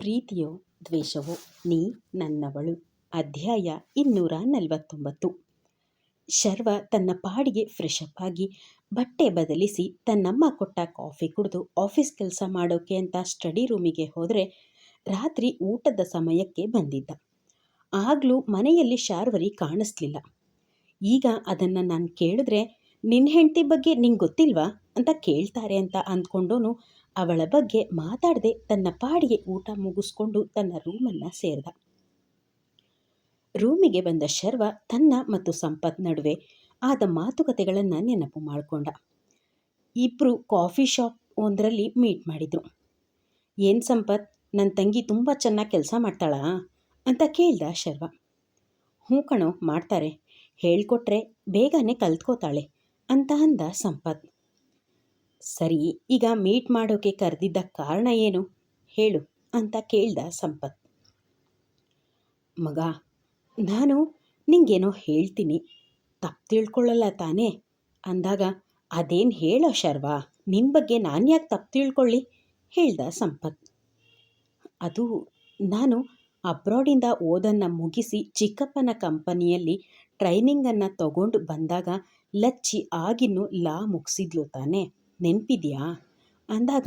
ಪ್ರೀತಿಯೋ ದ್ವೇಷವೋ ನೀ ನನ್ನವಳು. ಅಧ್ಯಾಯ ಇನ್ನೂರ ನಲವತ್ತೊಂಬತ್ತು. ಶರ್ವ ತನ್ನ ಪಾಡಿಗೆ ಫ್ರೆಶ್ ಅಪ್ ಆಗಿ ಬಟ್ಟೆ ಬದಲಿಸಿ ತನ್ನಮ್ಮ ಕೊಟ್ಟ ಕಾಫಿ ಕುಡಿದು ಆಫೀಸ್ ಕೆಲಸ ಮಾಡೋಕೆ ಅಂತ ಸ್ಟಡಿ ರೂಮಿಗೆ ಹೋದರೆ ರಾತ್ರಿ ಊಟದ ಸಮಯಕ್ಕೆ ಬಂದಿದ್ದ. ಆಗಲೂ ಮನೆಯಲ್ಲಿ ಶಾರ್ವರಿ ಕಾಣಿಸ್ಲಿಲ್ಲ. ಈಗ ಅದನ್ನು ನಾನು ಕೇಳಿದ್ರೆ ನಿನ್ನ ಹೆಂಡತಿ ಬಗ್ಗೆ ನಿಂಗೆ ಗೊತ್ತಿಲ್ವಾ ಅಂತ ಕೇಳ್ತಾರೆ ಅಂತ ಅಂದ್ಕೊಂಡೋನು ಅವಳ ಬಗ್ಗೆ ಮಾತಾಡದೆ ತನ್ನ ಪಾಡಿಗೆ ಊಟ ಮುಗಿಸ್ಕೊಂಡು ತನ್ನ ರೂಮನ್ನು ಸೇರಿದ. ರೂಮಿಗೆ ಬಂದ ಶರ್ವ ತನ್ನ ಮತ್ತು ಸಂಪತ್ ನಡುವೆ ಆದ ಮಾತುಕತೆಗಳನ್ನು ನೆನಪು ಮಾಡಿಕೊಂಡ. ಇಬ್ಬರು ಕಾಫಿ ಶಾಪ್ ಒಂದರಲ್ಲಿ ಮೀಟ್ ಮಾಡಿದರು. ಏನು ಸಂಪತ್ ನನ್ನ ತಂಗಿ ತುಂಬ ಚೆನ್ನಾಗಿ ಕೆಲಸ ಮಾಡ್ತಾಳಾ? ಅಂತ ಕೇಳ್ದ ಶರ್ವ. ಹ್ಞೂ ಕಣೋ, ಮಾಡ್ತಾರೆ. ಹೇಳ್ಕೊಟ್ರೆ ಬೇಗನೆ ಕಲ್ತ್ಕೋತಾಳೆ ಅಂತ ಅಂದ ಸಂಪತ್. ಸರಿ, ಈಗ ಮೀಟ್ ಮಾಡೋಕೆ ಕರೆದಿದ್ದ ಕಾರಣ ಏನು? ಹೇಳು ಅಂತ ಕೇಳ್ದ ಸಂಪತ್. ಮಗ, ನಾನು ನಿಂಗೇನೋ ಹೇಳ್ತೀನಿ. ತಪ್ಪು ತಿಳ್ಕೊಳ್ಳಲ್ಲ ತಾನೇ? ಅಂದಾಗ, ಅದೇನು ಹೇಳೋ ಶರ್ವಾ? ನಿನ್ನ ಬಗ್ಗೆ ನಾನು ಯಾಕೆ ತಪ್ಪು ತಿಳ್ಕೊಳ್ಳಿ? ಹೇಳ್ದ ಸಂಪತ್. ಅದು ನಾನು ಅಬ್ರಾಡಿಂದ ಓದನ್ನು ಮುಗಿಸಿ ಚಿಕ್ಕಪ್ಪನ ಕಂಪನಿಯಲ್ಲಿ ಟ್ರೈನಿಂಗನ್ನು ತಗೊಂಡು ಬಂದಾಗ ಲಚ್ಚಿ ಆಗಿನ್ನೂ ಲಾ ಮುಗಿಸಿದ್ಲು ತಾನೇ? ನೆನಪಿದೆಯಾ? ಅಂದಾಗ,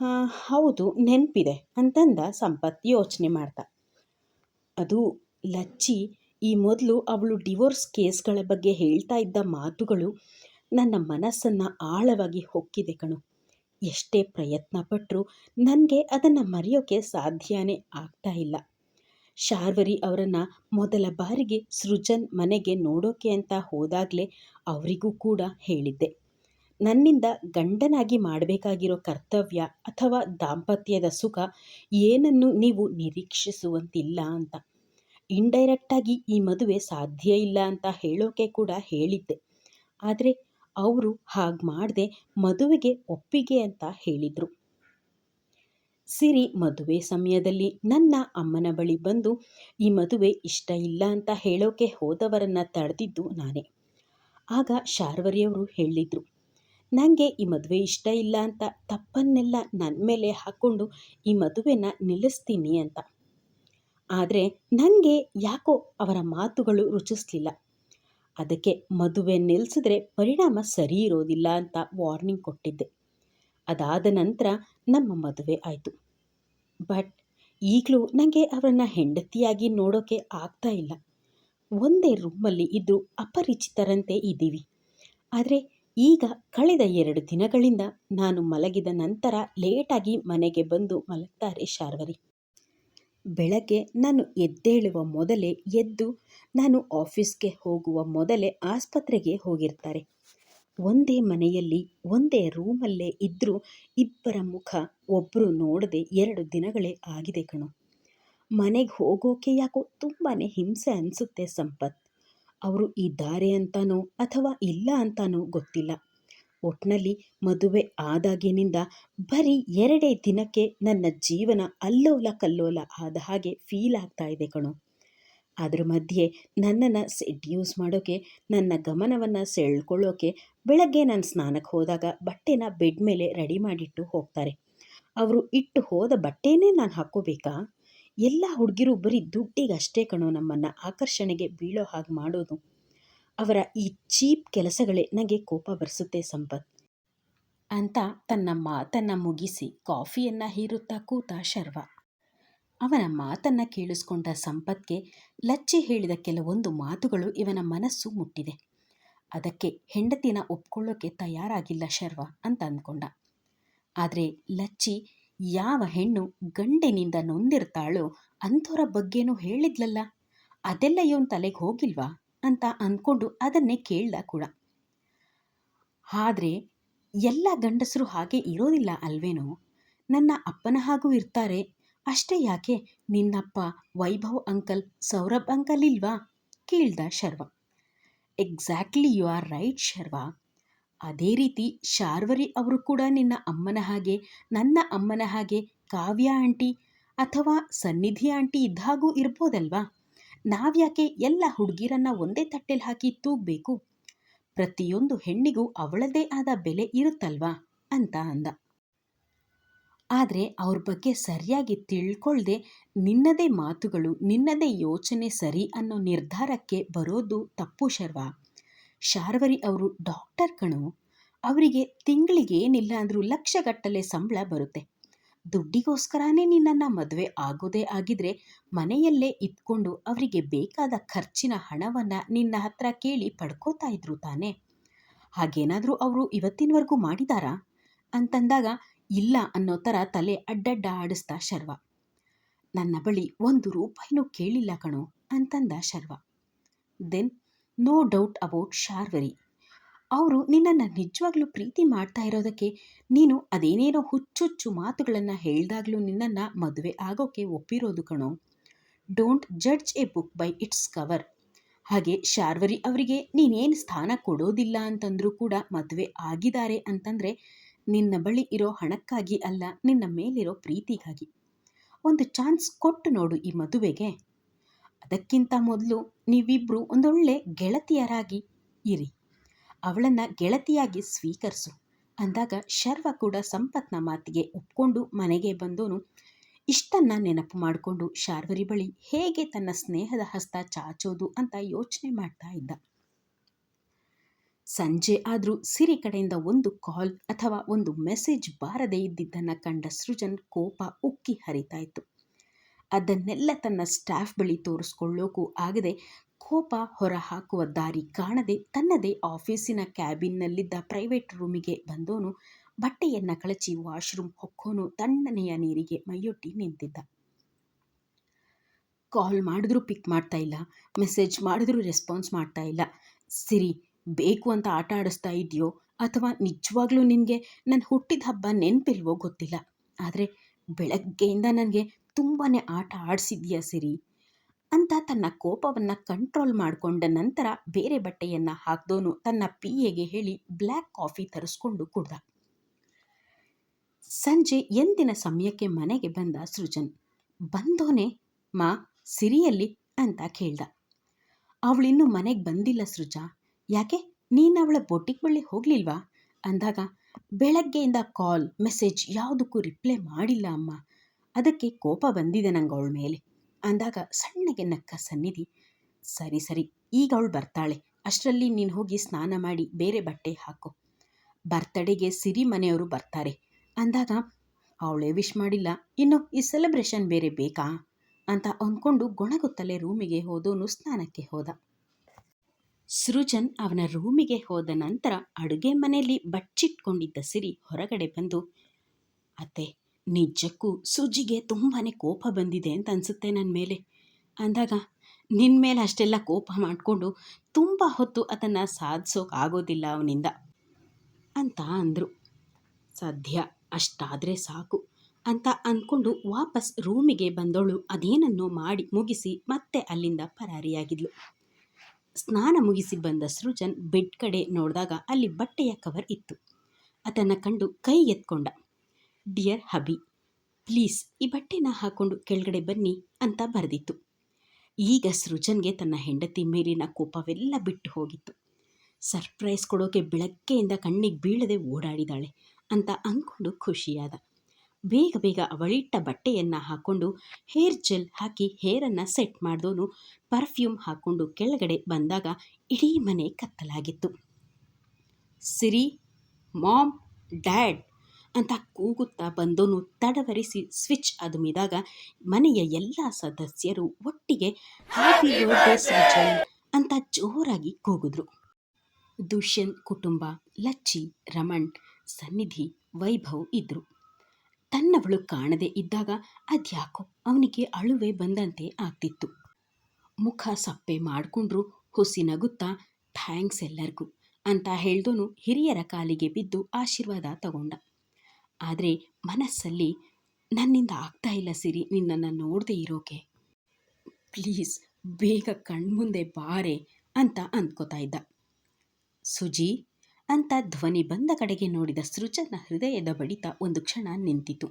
ಹಾಂ, ಹೌದು, ನೆನಪಿದೆ ಅಂತಂದ ಸಂಪತ್ ಯೋಚನೆ ಮಾಡ್ತಾ. ಅದು ಲಚ್ಚಿ ಈ ಮೊದಲು ಅವಳು ಡಿವೋರ್ಸ್ ಕೇಸ್ಗಳ ಬಗ್ಗೆ ಹೇಳ್ತಾ ಇದ್ದ ಮಾತುಗಳು ನನ್ನ ಮನಸ್ಸನ್ನು ಆಳವಾಗಿ ಹೊಕ್ಕಿದೆ ಕಣು. ಎಷ್ಟೇ ಪ್ರಯತ್ನ ಪಟ್ಟರೂ ನನಗೆ ಅದನ್ನು ಮರೆಯೋಕೆ ಸಾಧ್ಯನೇ ಆಗ್ತಾ ಇಲ್ಲ. ಶಾರ್ವರಿ ಅವರನ್ನು ಮೊದಲ ಬಾರಿಗೆ ಸೃಜನ್ ಮನೆಗೆ ನೋಡೋಕೆ ಅಂತ ಹೋದಾಗಲೇ ಅವರಿಗೂ ಕೂಡ ಹೇಳಿದ್ದೆ. ನನ್ನಿಂದ ಗಂಡನಾಗಿ ಮಾಡಬೇಕಾಗಿರೋ ಕರ್ತವ್ಯ ಅಥವಾ ದಾಂಪತ್ಯದ ಸುಖ ಏನನ್ನು ನೀವು ನಿರೀಕ್ಷಿಸುವಂತಿಲ್ಲ ಅಂತ. ಇಂಡೈರೆಕ್ಟಾಗಿ ಈ ಮದುವೆ ಸಾಧ್ಯ ಇಲ್ಲ ಅಂತ ಹೇಳೋಕೆ ಕೂಡ ಹೇಳಿದ್ದೆ. ಆದರೆ ಅವರು ಹಾಗೆ ಮಾಡದೆ ಮದುವೆಗೆ ಒಪ್ಪಿಗೆ ಅಂತ ಹೇಳಿದರು. ಸಿರಿ, ಮದುವೆ ಸಮಯದಲ್ಲಿ ನನ್ನ ಅಮ್ಮನ ಬಳಿ ಬಂದು, ಈ ಮದುವೆ ಇಷ್ಟ ಇಲ್ಲ ಅಂತ ಹೇಳೋಕೆ ಹೋದವರನ್ನು ತಡೆದಿದ್ದು ನಾನೇ. ಆಗ ಶಾರ್ವರಿಯವರು ಹೇಳಿದರು ನನಗೆ ಈ ಮದುವೆ ಇಷ್ಟ ಇಲ್ಲ ಅಂತ ತಪ್ಪನ್ನೆಲ್ಲ ನನ್ನ ಮೇಲೆ ಹಾಕ್ಕೊಂಡು ಈ ಮದುವೆನ ನಿಲ್ಲಿಸ್ತೀನಿ ಅಂತ. ಆದರೆ ನನಗೆ ಯಾಕೋ ಅವರ ಮಾತುಗಳು ರುಚಿಸ್ಲಿಲ್ಲ. ಅದಕ್ಕೆ ಮದುವೆ ನಿಲ್ಲಿಸಿದ್ರೆ ಪರಿಣಾಮ ಸರಿ ಇರೋದಿಲ್ಲ ಅಂತ ವಾರ್ನಿಂಗ್ ಕೊಟ್ಟಿದ್ದೆ. ಅದಾದ ನಂತರ ನಮ್ಮ ಮದುವೆ ಆಯಿತು. ಬಟ್ ಈಗಲೂ ನನಗೆ ಅವರನ್ನು ಹೆಂಡತಿಯಾಗಿ ನೋಡೋಕೆ ಆಗ್ತಾ ಇಲ್ಲ. ಒಂದೇ ರೂಮಲ್ಲಿ ಇದ್ದು ಅಪರಿಚಿತರಂತೆ ಇದ್ದೀವಿ. ಆದರೆ ಈಗ ಕಳೆದ ಎರಡು ದಿನಗಳಿಂದ ನಾನು ಮಲಗಿದ ನಂತರ ಲೇಟಾಗಿ ಮನೆಗೆ ಬಂದು ಮಲಗ್ತಾರೆ ಶಾರ್ವರಿ. ಬೆಳಗ್ಗೆ ನಾನು ಎದ್ದೇಳುವ ಮೊದಲೇ ಎದ್ದು ನಾನು ಆಫೀಸ್ಗೆ ಹೋಗುವ ಮೊದಲೇ ಆಸ್ಪತ್ರೆಗೆ ಹೋಗಿರ್ತಾರೆ. ಒಂದೇ ಮನೆಯಲ್ಲಿ, ಒಂದೇ ರೂಮಲ್ಲೇ ಇದ್ದರೂ ಇಬ್ಬರ ಮುಖ ಒಬ್ಬರು ನೋಡದೆ ಎರಡು ದಿನಗಳೇ ಆಗಿದೆ ಕಣೋ. ಮನೆಗೆ ಹೋಗೋಕೆ ಯಾಕೋ ತುಂಬಾ ಹಿಂಸೆ ಅನಿಸುತ್ತೆ ಸಂಪತ್. ಅವರು ಇದ್ದಾರೆ ಅಂತಾನೋ ಅಥವಾ ಇಲ್ಲ ಅಂತಾನೋ ಗೊತ್ತಿಲ್ಲ. ಒಟ್ನಲ್ಲಿ ಮದುವೆ ಆದಾಗಿನಿಂದ ಬರೀ ಎರಡೇ ದಿನಕ್ಕೆ ನನ್ನ ಜೀವನ ಅಲ್ಲೋಲ ಕಲ್ಲೋಲ ಆದ ಹಾಗೆ ಫೀಲ್ ಆಗ್ತಾ ಇದೆ ಕಣೋ. ಅದ್ರ ಮಧ್ಯೆ ನನ್ನನ್ನು ಸೆಡ್ಯೂಸ್ ಮಾಡೋಕ್ಕೆ ನನ್ನ ಗಮನವನ್ನು ಸೆಳ್ಕೊಳ್ಳೋಕೆ ಬೆಳಗ್ಗೆ ನಾನು ಸ್ನಾನಕ್ಕೆ ಹೋದಾಗ ಬಟ್ಟೆನ ಬೆಡ್ ಮೇಲೆ ರೆಡಿ ಮಾಡಿಟ್ಟು ಹೋಗ್ತಾರೆ. ಅವರು ಇಟ್ಟು ಹೋದ ಬಟ್ಟೆನೇ ನಾನು ಹಾಕ್ಕೋಬೇಕಾ? ಎಲ್ಲ ಹುಡುಗಿರು ಬರೀ ದುಡ್ಡಿಗೆ ಅಷ್ಟೇ ಕಣೋ ನಮ್ಮನ್ನು ಆಕರ್ಷಣೆಗೆ ಬೀಳೋ ಹಾಗೆ ಮಾಡೋದು. ಅವರ ಈ ಚೀಪ್ ಕೆಲಸಗಳೇ ನನಗೆ ಕೋಪ ಬರೆಸುತ್ತೆ ಸಂಪತ್. ಅಂತ ತನ್ನ ಮಾತನ್ನು ಮುಗಿಸಿ ಕಾಫಿಯನ್ನು ಹೀರುತ್ತಾ ಕೂತ ಶರ್ವ. ಅವನ ಮಾತನ್ನು ಕೇಳಿಸ್ಕೊಂಡ ಸಂಪತ್ಗೆ ಲಚ್ಚಿ ಹೇಳಿದ ಕೆಲವೊಂದು ಮಾತುಗಳು ಇವನ ಮನಸ್ಸು ಮುಟ್ಟಿದೆ. ಅದಕ್ಕೆ ಹೆಂಡತಿನ ಒಪ್ಕೊಳ್ಳೋಕೆ ತಯಾರಾಗಿಲ್ಲ ಶರ್ವ ಅಂತ ಅಂದ್ಕೊಂಡ. ಆದರೆ ಲಚ್ಚಿ ಯಾವ ಹೆಣ್ಣು ಗಂಡಿನಿಂದ ನೊಂದಿರ್ತಾಳೋ ಅಂಥವರ ಬಗ್ಗೆನೂ ಹೇಳಿದ್ಲಲ್ಲ. ಅದೆಲ್ಲ ಇವನ್ ತಲೆಗೆ ಹೋಗಿಲ್ವಾ ಅಂತ ಅಂದ್ಕೊಂಡು ಅದನ್ನೇ ಕೇಳ್ದ ಕೂಡ. ಆದರೆ ಎಲ್ಲ ಗಂಡಸರು ಹಾಗೆ ಇರೋದಿಲ್ಲ ಅಲ್ವೇನೋ? ನನ್ನ ಅಪ್ಪನ ಹಾಗೂ ಇರ್ತಾರೆ. ಅಷ್ಟೇ ಯಾಕೆ ನಿನ್ನಪ್ಪ ವೈಭವ್ ಅಂಕಲ್ ಸೌರಭ್ ಅಂಕಲ್ ಇಲ್ವಾ? ಕೇಳ್ದ Sharva. Exactly you are right Sharva. ಅದೇ ರೀತಿ ಶಾರ್ವರಿ ಅವರು ಕೂಡ ನಿನ್ನ ಅಮ್ಮನ ಹಾಗೆ, ನನ್ನ ಅಮ್ಮನ ಹಾಗೆ ಕಾವ್ಯ ಆಂಟಿ ಅಥವಾ ಸನ್ನಿಧಿ ಆಂಟಿ ಇದ್ದಾಗೂ ಇರ್ಬೋದಲ್ವಾ? ನಾವ್ಯಾಕೆ ಎಲ್ಲ ಹುಡುಗಿರನ್ನ ಒಂದೇ ತಟ್ಟೆಲಿ ಹಾಕಿ ತೂಗಬೇಕು? ಪ್ರತಿಯೊಂದು ಹೆಣ್ಣಿಗೂ ಅವಳದೇ ಆದ ಬೆಲೆ ಇರುತ್ತಲ್ವಾ? ಅಂತ ಅಂದ. ಆದರೆ ಅವ್ರ ಬಗ್ಗೆ ಸರಿಯಾಗಿ ತಿಳ್ಕೊಳ್ದೆ ನಿನ್ನದೇ ಮಾತುಗಳು, ನಿನ್ನದೇ ಯೋಚನೆ ಸರಿ ಅನ್ನೋ ನಿರ್ಧಾರಕ್ಕೆ ಬರೋದು ತಪ್ಪು ಶರ್ವ? ಶಾರ್ವರಿ ಅವರು ಡಾಕ್ಟರ್ ಕಣು ಅವರಿಗೆ ತಿಂಗಳಿಗೆ ಏನಿಲ್ಲ ಅಂದರೂ ಲಕ್ಷಗಟ್ಟಲೆ ಸಂಬಳ ಬರುತ್ತೆ. ದುಡ್ಡಿಗೋಸ್ಕರನೇ ನಿನ್ನನ್ನು ಮದುವೆ ಆಗೋದೇ ಆಗಿದ್ರೆ ಮನೆಯಲ್ಲೇ ಇದ್ಕೊಂಡು ಅವರಿಗೆ ಬೇಕಾದ ಖರ್ಚಿನ ಹಣವನ್ನು ನಿನ್ನ ಹತ್ರ ಕೇಳಿ ಪಡ್ಕೋತಾ ಇದ್ರು ತಾನೇ? ಹಾಗೇನಾದರೂ ಅವರು ಇವತ್ತಿನವರೆಗೂ ಮಾಡಿದಾರಾ? ಅಂತಂದಾಗ, ಇಲ್ಲ ಅನ್ನೋ ಥರ ತಲೆ ಅಡ್ಡಡ್ಡ ಆಡಿಸ್ತಾ ಶರ್ವ. ನನ್ನ ಬಳಿ ಒಂದು ರೂಪಾಯಿನೂ ಕೇಳಿಲ್ಲ ಕಣೋ, ಅಂತಂದ Sharva. Then no doubt about Sharvari ಅವರು ನಿನ್ನನ್ನು ನಿಜವಾಗ್ಲೂ ಪ್ರೀತಿ ಮಾಡ್ತಾ ಇರೋದಕ್ಕೆ ನೀನು ಅದೇನೇನೋ ಹುಚ್ಚುಚ್ಚು ಮಾತುಗಳನ್ನು ಹೇಳಿದಾಗಲೂ ನಿನ್ನನ್ನು ಮದುವೆ ಆಗೋಕ್ಕೆ ಒಪ್ಪಿರೋದು ಕಣೋ. Don't judge a book by its cover ಹಾಗೆ ಶಾರ್ವರಿ ಅವರಿಗೆ ನೀನೇನು ಸ್ಥಾನ ಕೊಡೋದಿಲ್ಲ ಅಂತಂದರೂ ಕೂಡ ಮದುವೆ ಆಗಿದ್ದಾರೆ ಅಂತಂದರೆ ನಿನ್ನ ಬಳಿ ಇರೋ ಹಣಕ್ಕಾಗಿ ಅಲ್ಲ, ನಿನ್ನ ಮೇಲಿರೋ ಪ್ರೀತಿಗಾಗಿ. ಒಂದು ಚಾನ್ಸ್ ಕೊಟ್ಟು ನೋಡು ಈ ಮದುವೆಗೆ. ಅದಕ್ಕಿಂತ ಮೊದಲು ನೀವಿಬ್ಬರು ಒಂದೊಳ್ಳೆ ಗೆಳತಿಯರಾಗಿ ಇರಿ. ಅವಳನ್ನ ಗೆಳತಿಯಾಗಿ ಸ್ವೀಕರಿಸು. ಅಂದಾಗ ಶರ್ವ ಕೂಡ ಸಂಪತ್ನ ಮಾತಿಗೆ ಒಪ್ಕೊಂಡು ಮನೆಗೆ ಬಂದೋನು ಇಷ್ಟನ್ನ ನೆನಪು ಮಾಡಿಕೊಂಡು ಶಾರ್ವರಿ ಬಳಿ ಹೇಗೆ ತನ್ನ ಸ್ನೇಹದ ಹಸ್ತ ಚಾಚೋದು ಅಂತ ಯೋಚನೆ ಮಾಡ್ತಾ ಇದ್ದ. ಸಂಜೆ ಆದರೂ ಸಿರಿ ಕಡೆಯಿಂದ ಒಂದು ಕಾಲ್ ಅಥವಾ ಒಂದು ಮೆಸೇಜ್ ಬಾರದೇ ಇದ್ದಿದ್ದನ್ನು ಕಂಡ ಸೃಜನ್ ಕೋಪ ಉಕ್ಕಿ ಹರಿತಾ ಅದನ್ನೆಲ್ಲ ತನ್ನ ಸ್ಟಾಫ್ ಬಳಿ ತೋರಿಸ್ಕೊಳ್ಳೋಕ್ಕೂ ಆಗದೆ ಕೋಪ ಹೊರ ಹಾಕುವ ದಾರಿ ಕಾಣದೆ ತನ್ನದೇ ಆಫೀಸಿನ ಕ್ಯಾಬಿನ್ನಲ್ಲಿದ್ದ ಪ್ರೈವೇಟ್ ರೂಮಿಗೆ ಬಂದೋನು, ಬಟ್ಟೆಯನ್ನು ಕಳಚಿ ವಾಶ್ರೂಮ್ ಹೊಕ್ಕೋನು ತಣ್ಣನೆಯ ನೀರಿಗೆ ಮೈಯೊಟ್ಟಿ ನಿಂತಿದ್ದ. ಕಾಲ್ ಮಾಡಿದ್ರೂ ಪಿಕ್ ಮಾಡ್ತಾ ಇಲ್ಲ ಮೆಸೇಜ್ ಮಾಡಿದ್ರೂ ರೆಸ್ಪಾನ್ಸ್ ಮಾಡ್ತಾ ಇಲ್ಲ. ಸಿರಿ, ಬೇಕು ಅಂತ ಆಟ ಆಡಿಸ್ತಾ ಇದೆಯೋ ಅಥವಾ ನಿಜವಾಗ್ಲೂ ನಿನಗೆ ನನ್ನ ಹುಟ್ಟಿದ ಹಬ್ಬ ನೆನಪಿಲ್ವೋ ಗೊತ್ತಿಲ್ಲ. ಆದರೆ ಬೆಳಗ್ಗೆಯಿಂದ ನನಗೆ ತುಂಬಾ ಆಟ ಆಡಿಸಿದ್ಯಾ ಸಿರಿ? ಅಂತ ತನ್ನ ಕೋಪವನ್ನು ಕಂಟ್ರೋಲ್ ಮಾಡಿಕೊಂಡ ನಂತರ ಬೇರೆ ಬಟ್ಟೆಯನ್ನು ಹಾಕ್ದೋನು ತನ್ನ ಪಿ ಎಗೆ ಹೇಳಿ ಬ್ಲ್ಯಾಕ್ ಕಾಫಿ ತರಿಸ್ಕೊಂಡು ಕುಡ್ದ. ಸಂಜೆ ಎಂದಿನ ಸಮಯಕ್ಕೆ ಮನೆಗೆ ಬಂದ ಸೃಜನ್, ಬಂದೋನೆ ಮಾ, ಸಿರಿಯಲ್ಲಿ ಅಂತ ಕೇಳ್ದ. ಅವಳಿನ್ನೂ ಮನೆಗೆ ಬಂದಿಲ್ಲ ಸೃಜಾ, ಯಾಕೆ? ನೀನು ಅವಳ ಬೊಟ್ಟಿಗೆ ಬಳಿ ಹೋಗಲಿಲ್ವಾ? ಅಂದಾಗ, ಬೆಳಗ್ಗೆಯಿಂದ ಕಾಲ್ ಮೆಸೇಜ್ ಯಾವುದಕ್ಕೂ ರಿಪ್ಲೈ ಮಾಡಿಲ್ಲ ಅಮ್ಮ. ಅದಕ್ಕೆ ಕೋಪ ಬಂದಿದೆ ನಂಗೆ ಅವಳ ಮೇಲೆ. ಅಂದಾಗ ಸಣ್ಣಗೆ ನಕ್ಕ ಸನ್ನಿಧಿ, ಸರಿ ಸರಿ, ಈಗ ಅವಳು ಬರ್ತಾಳೆ. ಅಷ್ಟರಲ್ಲಿ ನೀನು ಹೋಗಿ ಸ್ನಾನ ಮಾಡಿ ಬೇರೆ ಬಟ್ಟೆ ಹಾಕು. ಬರ್ತಡೆಗೆ ಸಿರಿ ಮನೆಯವರು ಬರ್ತಾರೆ. ಅಂದಾಗ, ಅವಳೇ ವಿಶ್ ಮಾಡಿಲ್ಲ. ಇನ್ನು ಈ ಸೆಲೆಬ್ರೇಷನ್ ಬೇರೆ ಬೇಕಾ? ಅಂತ ಅಂದ್ಕೊಂಡು ಗೊಣಗುತ್ತಲೇ ರೂಮಿಗೆ ಹೋದೋನು ಸ್ನಾನಕ್ಕೆ ಹೋದ. ಸೃಜನ್ ಅವನ ರೂಮಿಗೆ ಹೋದ ನಂತರ ಅಡುಗೆ ಮನೆಯಲ್ಲಿ ಬಚ್ಚಿಟ್ಕೊಂಡಿದ್ದ ಸಿರಿ ಹೊರಗಡೆ ಬಂದು, ಅತ್ತೆ ನಿಜಕ್ಕೂ ಸುಜಿಗೆ ತುಂಬಾ ಕೋಪ ಬಂದಿದೆ ಅಂತ ಅನಿಸುತ್ತೆ ನನ್ನ ಮೇಲೆ. ಅಂದಾಗ ನಿನ್ನ ಮೇಲೆ ಅಷ್ಟೆಲ್ಲ ಕೋಪ ಮಾಡಿಕೊಂಡು ತುಂಬ ಹೊತ್ತು ಅದನ್ನು ಸಾಧಿಸೋಕೆ ಆಗೋದಿಲ್ಲ ಅವನಿಂದ ಅಂತ ಅಂದರು. ಸದ್ಯ ಅಷ್ಟಾದರೆ ಸಾಕು ಅಂತ ಅಂದ್ಕೊಂಡು ವಾಪಸ್ ರೂಮಿಗೆ ಬಂದವಳು ಅದೇನನ್ನೋ ಮಾಡಿ ಮುಗಿಸಿ ಮತ್ತೆ ಅಲ್ಲಿಂದ ಪರಾರಿಯಾಗಿದ್ಲು. ಸ್ನಾನ ಮುಗಿಸಿ ಬಂದ ಸೃಜನ್ ಬೆಡ್ ಕಡೆ ನೋಡಿದಾಗ ಅಲ್ಲಿ ಬಟ್ಟೆಯ ಕವರ್ ಇತ್ತು. ಅದನ್ನು ಕಂಡು ಕೈ ಎತ್ಕೊಂಡ. ಡಿಯರ್ ಹಬಿ ಪ್ಲೀಸ್ ಈ ಬಟ್ಟೆನ ಹಾಕೊಂಡು ಕೆಳಗಡೆ ಬನ್ನಿ ಅಂತ ಬರೆದಿತ್ತು. ಈಗ ಸೃಜನ್ಗೆ ತನ್ನ ಹೆಂಡತಿ ಮೇಲಿನ ಕೋಪವೆಲ್ಲ ಬಿಟ್ಟು ಹೋಗಿತ್ತು. ಸರ್ಪ್ರೈಸ್ ಕೊಡೋಕೆ ಬೆಳಗ್ಗೆಯಿಂದ ಕಣ್ಣಿಗೆ ಬೀಳದೆ ಓಡಾಡಿದಾಳೆ ಅಂತ ಅಂದ್ಕೊಂಡು ಖುಷಿಯಾದ. ಬೇಗ ಬೇಗ ಅವಳಿಟ್ಟ ಬಟ್ಟೆಯನ್ನು ಹಾಕ್ಕೊಂಡು ಹೇರ್ ಜೆಲ್ ಹಾಕಿ ಹೇರನ್ನು ಸೆಟ್ ಮಾಡಿದವನು ಪರ್ಫ್ಯೂಮ್ ಹಾಕ್ಕೊಂಡು ಕೆಳಗಡೆ ಬಂದಾಗ ಇಡೀ ಮನೆ ಕತ್ತಲಾಗಿತ್ತು. ಸಿರಿ, ಮಾಮ್, ಡ್ಯಾಡ್ ಅಂತ ಕೂಗುತ್ತಾ ಬಂದೋನು ತಡವರಿಸಿ ಸ್ವಿಚ್ ಅದುಮಿದಾಗ ಮನೆಯ ಎಲ್ಲ ಸದಸ್ಯರು ಒಟ್ಟಿಗೆ ಹ್ಯಾಪಿ ಸೃಜನ್ ಅಂತ ಜೋರಾಗಿ ಕೂಗಿದ್ರು. ದುಷ್ಯಂತ್ ಕುಟುಂಬ, ಲಚ್ಚಿ, ರಮಣ್, ಸನ್ನಿಧಿ, ವೈಭವ್ ಇದ್ದರು ತನ್ನವಳು ಕಾಣದೆ ಇದ್ದಾಗ ಅದ್ಯಾಕೋ ಅವನಿಗೆ ಅಳುವೆ ಬಂದಂತೆ ಆಗ್ತಿತ್ತು. ಮುಖ ಸಪ್ಪೆ ಮಾಡಿಕೊಂಡ್ರು, ಹುಸಿ ನಗುತ್ತಾ ಥ್ಯಾಂಕ್ಸ್ ಎಲ್ಲರಿಗೂ ಅಂತ ಹೇಳ್ದೋನು ಹಿರಿಯರ ಕಾಲಿಗೆ ಬಿದ್ದು ಆಶೀರ್ವಾದ ತಗೊಂಡ. ಆದರೆ ಮನಸ್ಸಲ್ಲಿ ನನ್ನಿಂದ ಆಗ್ತಾ ಇಲ್ಲ ಸಿರಿ, ನಿನ್ನನ್ನು ನೋಡದೆ ಇರೋಕೆ. ಪ್ಲೀಸ್, ಬೇಗ ಕಣ್ಮುಂದೆ ಬಾರೆ ಅಂತ ಅಂದ್ಕೋತಾ ಇದ್ದ. ಸುಜಿ, ಅಂತ ಧ್ವನಿ ಬಂದ ಕಡೆಗೆ ನೋಡಿದ ಸೃಜನ ಹೃದಯದ ಬಡಿತ ಒಂದು ಕ್ಷಣ ನಿಂತಿತು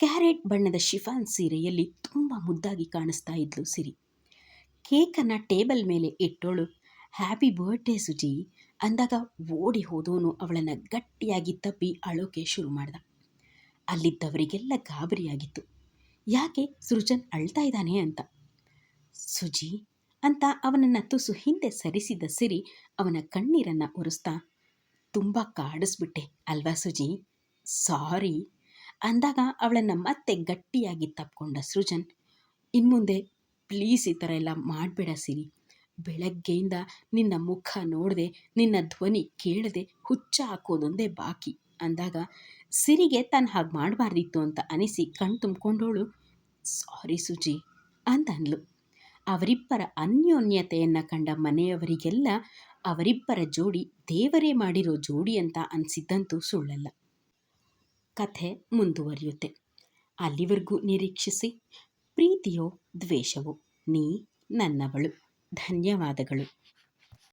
ಕ್ಯಾರೆಟ್ ಬಣ್ಣದ ಶಿಫಾನ್ ಸೀರೆಯಲ್ಲಿ ತುಂಬ ಮುದ್ದಾಗಿ ಕಾಣಿಸ್ತಾ ಇದ್ಲು ಸಿರಿ. ಕೇಕನ್ನು ಟೇಬಲ್ ಮೇಲೆ ಇಟ್ಟೋಳು. Happy birthday suji. ಅಂದಾಗ ಓಡಿ ಹೋದವನು ಅವಳನ್ನು ಗಟ್ಟಿಯಾಗಿ ತಪ್ಪಿ ಅಳೋಕೆ ಶುರು ಮಾಡ್ದ. ಅಲ್ಲಿದ್ದವರಿಗೆಲ್ಲ ಗಾಬರಿಯಾಗಿತ್ತು. ಯಾಕೆ ಸೃಜನ್ ಅಳ್ತಾ ಇದ್ದಾನೆ ಅಂತ? ಸುಜಿ, ಅಂತ ಅವನನ್ನು ತುಸು ಹಿಂದೆ ಸರಿಸಿದ ಸಿರಿ ಅವನ ಕಣ್ಣೀರನ್ನು ಒರೆಸ್ತಾ, ತುಂಬ ಕಾಡಿಸ್ಬಿಟ್ಟೆ ಅಲ್ವಾ ಸುಜಿ? ಸಾರಿ. ಅಂದಾಗ ಅವಳನ್ನು ಮತ್ತೆ ಗಟ್ಟಿಯಾಗಿ ತಪ್ಕೊಂಡ ಸೃಜನ್, ಇನ್ಮುಂದೆ ಪ್ಲೀಸ್ ಈ ಥರ ಎಲ್ಲ ಮಾಡಬೇಡ ಸಿರಿ. ಬೆಳಗ್ಗೆಯಿಂದ ನಿನ್ನ ಮುಖ ನೋಡದೆ, ನಿನ್ನ ಧ್ವನಿ ಕೇಳದೆ ಹುಚ್ಚ ಹಾಕೋದೊಂದೇ ಬಾಕಿ. ಅಂದಾಗ, ಸಿರಿಗೆ ತಾನು ಹಾಗೆ ಮಾಡಬಾರ್ದಿತ್ತು ಅಂತ ಅನಿಸಿ ಕಣ್ ತುಂಬಿಕೊಂಡವಳು ಸಾರಿ ಸುಜಿ ಅಂತ ಅವರಿಬ್ಬರ ಅನ್ಯೋನ್ಯತೆಯನ್ನು ಕಂಡ ಮನೆಯವರಿಗೆಲ್ಲ ಅವರಿಬ್ಬರ ಜೋಡಿ ದೇವರೇ ಮಾಡಿರೋ ಜೋಡಿ ಅಂತ ಅನಿಸಿದ್ದಂತೂ ಸುಳ್ಳಲ್ಲ. ಕಥೆ ಮುಂದುವರಿಯುತ್ತೆ. ಅಲ್ಲಿವರೆಗೂ ನಿರೀಕ್ಷಿಸಿ, ಪ್ರೀತಿಯೋ ದ್ವೇಷವೋ, ನೀ ನನ್ನವಳು. ಧನ್ಯವಾದಗಳು.